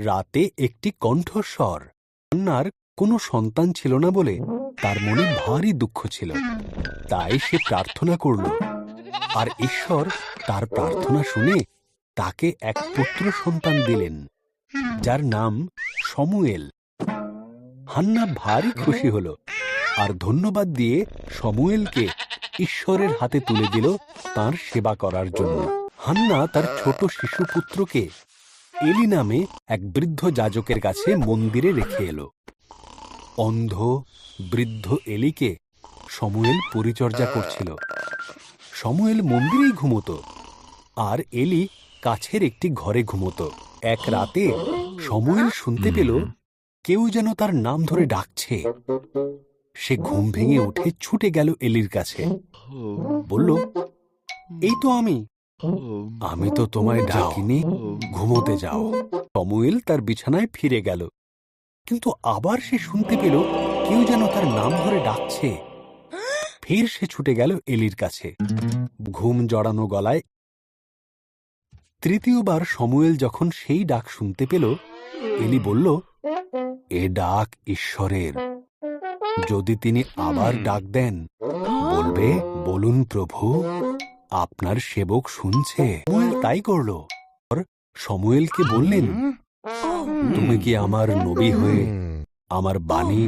রাতে একটি কণ্ঠস্বর। হান্নার কোনো সন্তান ছিল না বলে তার মনে ভারী দুঃখ ছিল। তাই সে প্রার্থনা করল। আর ঈশ্বর তার প্রার্থনা শুনে তাকে এক পুত্র সন্তান দিলেন, যার নাম সমুয়েল। হান্না ভারী খুশি হল আর ধন্যবাদ দিয়ে সমুয়েলকে ঈশ্বরের হাতে তুলে দিল তার সেবা করার জন্য। হান্না তার ছোট শিশু পুত্রকে এলি নামে এক বৃদ্ধ যাজকের কাছে মন্দিরে রেখে এলো। অন্ধ বৃদ্ধ এলিকে সমুয়েল পরিচর্যা করছিল। সমুয়েল মন্দিরেই ঘুমতো আর এলি কাছের একটি ঘরে ঘুমতো। এক রাতে সমুয়েল শুনতে পেল কেউ যেন তার নাম ধরে ডাকছে। সে ঘুম ভেঙে উঠে ছুটে গেল এলির কাছে। বলল এই তো আমি। আমি তো তোমায় ডাকিনি, ঘুমোতে যাও। সমুয়েল তার বিছানায় ফিরে গেল। কিন্তু আবার সে শুনতে পেল, কেউ যেন তার নাম ধরে ডাকছে। ফের সে ছুটে গেল এলির কাছে। ঘুম জড়ানো গলায় তৃতীয়বার সমুয়েল যখন সেই ডাক শুনতে পেল, এলি বলল, এ ডাক ঈশ্বরের। যদি তিনি আবার ডাক দেন, বলবে, বলুন প্রভু। আপনার সেবক শুনছে। তাই করল। আর সমুয়েলকে বললেন তুমি কি আমার নবী হয়ে আমার বাণী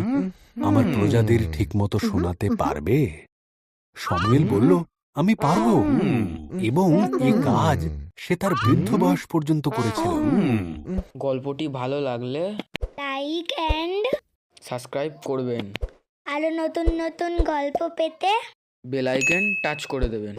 আমার প্রজাদের ঠিকমতো শোনাতে পারবে? সমুয়েল বলল আমি পারব। এবং এ কাজ সে তার বৃদ্ধ বয়স পর্যন্ত করেছিল। গল্পটি ভালো লাগলে লাইক অ্যান্ড সাবস্ক্রাইব করবেন। আরও নতুন নতুন গল্প পেতে বেল আইকন টাচ করে দেবেন।